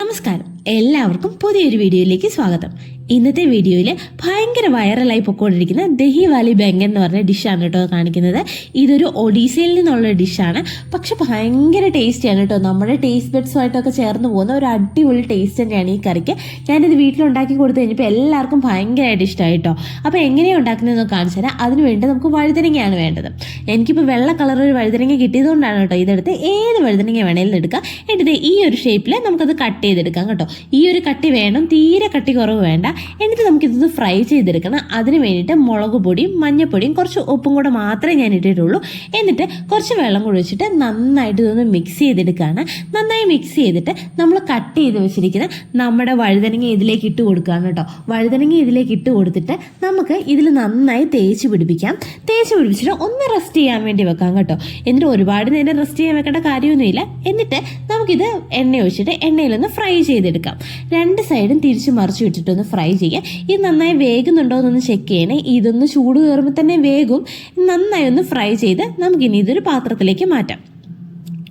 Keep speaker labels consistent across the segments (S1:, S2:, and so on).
S1: നമസ്കാരം എല്ലാവർക്കും പുതിയൊരു വീഡിയോയിലേക്ക് സ്വാഗതം. ഇന്നത്തെ വീഡിയോയിൽ ഭയങ്കര വൈറലായി പൊക്കോണ്ടിരിക്കുന്ന ദഹി വാലി ബെങ്കൻ എന്ന് പറഞ്ഞ ഡിഷാണ് കേട്ടോ കാണിക്കുന്നത്. ഇതൊരു ഒഡീസയിൽ നിന്നുള്ള ഡിഷാണ് പക്ഷെ ഭയങ്കര ടേസ്റ്റിയാണ് കേട്ടോ. നമ്മുടെ ടേസ്റ്റ് ബഡ്സുമായിട്ടൊക്കെ ചേർന്ന് പോകുന്ന ഒരു അടിപൊളി ടേസ്റ്റ് തന്നെയാണ് ഈ കറിക്ക്. ഞാനിത് വീട്ടിലുണ്ടാക്കി കൊടുത്തു കഴിഞ്ഞപ്പോൾ എല്ലാവർക്കും ഭയങ്കരമായിട്ട് ഇഷ്ടമായി കേട്ടോ. അപ്പോൾ എങ്ങനെയാണ് ഉണ്ടാക്കുന്നതെന്ന് കാണിച്ചു തരാം. അതിന് വേണ്ടി നമുക്ക് വഴുതനങ്ങയാണ് വേണ്ടത്. എനിക്കിപ്പോൾ വെള്ള കളർ ഒരു വഴുതനങ്ങ കിട്ടിയതുകൊണ്ടാണ് കേട്ടോ ഇതെടുത്ത് ഏത് വഴുതനങ്ങ വേണേലും എടുക്കാം. എന്നിട്ട് ഈ ഒരു ഷേപ്പിൽ നമുക്കത് കട്ട് ചെയ്തെടുക്കാം കേട്ടോ. ഈ ഒരു കട്ടി വേണം തീരെ കട്ടി കുറവ് വേണ്ട. എന്നിട്ട് നമുക്കിതൊന്ന് ഫ്രൈ ചെയ്തെടുക്കണം. അതിന് വേണ്ടിയിട്ട് മുളക് പൊടിയും മഞ്ഞൾപ്പൊടിയും കുറച്ച് ഉപ്പും കൂടെ മാത്രമേ ഞാൻ ഇട്ടിട്ടുള്ളൂ. എന്നിട്ട് കുറച്ച് വെള്ളം കൂടി വെച്ചിട്ട് നന്നായിട്ട് ഇതൊന്ന് മിക്സ് ചെയ്തെടുക്കുകയാണ് നന്നായി മിക്സ് ചെയ്തിട്ട് നമ്മൾ കട്ട് ചെയ്ത് വെച്ചിരിക്കുന്ന നമ്മുടെ വഴുതനങ്ങ ഇതിലേക്ക് ഇട്ട് കൊടുക്കുകയാണ് കേട്ടോ. വഴുതനങ്ങ ഇതിലേക്ക് ഇട്ട് കൊടുത്തിട്ട് നമുക്ക് ഇതിൽ നന്നായി തേച്ച് പിടിപ്പിക്കാം. തേച്ച് പിടിപ്പിച്ചിട്ട് ഒന്ന് റെസ്റ്റ് ചെയ്യാൻ വേണ്ടി വെക്കാം കേട്ടോ. എന്നിട്ട് ഒരുപാട് നേരം റെസ്റ്റ് ചെയ്യാൻ വെക്കേണ്ട കാര്യമൊന്നുമില്ല. എന്നിട്ട് നമുക്കിത് എണ്ണ ഒഴിച്ചിട്ട് എണ്ണയിലൊന്ന് ഫ്രൈ ചെയ്തെടുക്കാം. രണ്ട് സൈഡും തിരിച്ച് മറിച്ച് വിട്ടിട്ടൊന്ന് ഫ്രൈ ചെയ്യാം. ഇത് നന്നായി വേകുന്നുണ്ടോ എന്നൊന്ന് ചെക്ക് ചെയ്യണേ. ഇതൊന്ന് ചൂട് കയറുമ്പോൾ തന്നെ വേഗം നന്നായി ഒന്ന് ഫ്രൈ ചെയ്ത് നമുക്കിനി ഇതൊരു പാത്രത്തിലേക്ക് മാറ്റാം.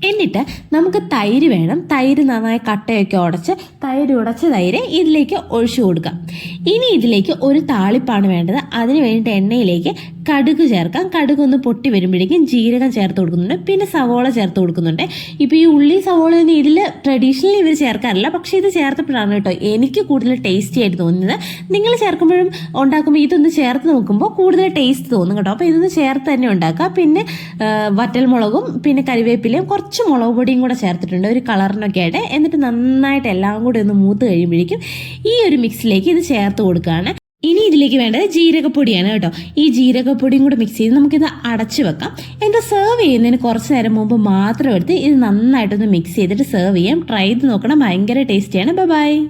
S1: എന്നിട്ട് നമുക്ക് തൈര് വേണം. തൈര് നന്നായി കട്ടയൊക്കെ ഉടച്ച് തൈര് ഉടച്ച തൈര് ഇതിലേക്ക് ഒഴിച്ചു കൊടുക്കാം. ഇനി ഇതിലേക്ക് ഒരു താളിപ്പാണ് വേണ്ടത്. അതിന് വേണ്ടിയിട്ട് എണ്ണയിലേക്ക് കടുക് ചേർക്കാം. കടുക് ഒന്ന് പൊട്ടി വരുമ്പോഴേക്കും ജീരകം ചേർത്ത് കൊടുക്കുന്നുണ്ട്. പിന്നെ സവോള ചേർത്ത് കൊടുക്കുന്നുണ്ട്. ഇപ്പോൾ ഈ ഉള്ളി സവോളയൊന്നും ഇതിൽ ട്രഡീഷണലി ഇവർ ചേർക്കാറില്ല. പക്ഷേ ഇത് ചേർത്തപ്പോഴാണ് കേട്ടോ എനിക്ക് കൂടുതൽ ടേസ്റ്റി ആയിട്ട് തോന്നുന്നത്. നിങ്ങൾ ചേർക്കുമ്പോഴും ഉണ്ടാക്കുമ്പോൾ ഇതൊന്ന് ചേർത്ത് നോക്കുമ്പോൾ കൂടുതൽ ടേസ്റ്റ് തോന്നും കേട്ടോ. അപ്പോൾ ഇതൊന്ന് ചേർത്ത് തന്നെ ഉണ്ടാക്കുക. പിന്നെ വറ്റൽ വറ്റൽമുളകും പിന്നെ കരിവേപ്പിലയും കുറച്ച് മുളക് പൊടിയും കൂടെ ചേർത്തിട്ടുണ്ട്. ഒരു കളറിനൊക്കെ ആയിട്ട്. എന്നിട്ട് നന്നായിട്ട് എല്ലാം കൂടി ഒന്ന് മൂത്ത് കഴിയുമ്പോഴേക്കും ഈ ഒരു മിക്സിലേക്ക് ഇത് ചേർത്ത് കൊടുക്കുകയാണ്. ഇനി ഇതിലേക്ക് വേണ്ടത് ജീരകപ്പൊടിയാണ് കേട്ടോ. ഈ ജീരകപ്പൊടിയും കൂടെ മിക്സ് ചെയ്ത് നമുക്കിത് അടച്ചു വെക്കാം. എന്നിട്ട് സെർവ് ചെയ്യുന്നതിന് കുറച്ച് നേരം മുമ്പ് മാത്രം എടുത്ത് ഇത് നന്നായിട്ടൊന്ന് മിക്സ് ചെയ്തിട്ട് സെർവ് ചെയ്യാം. ട്രൈ ചെയ്ത് നോക്കണം. ഭയങ്കര ടേസ്റ്റിയാണ് ബൈ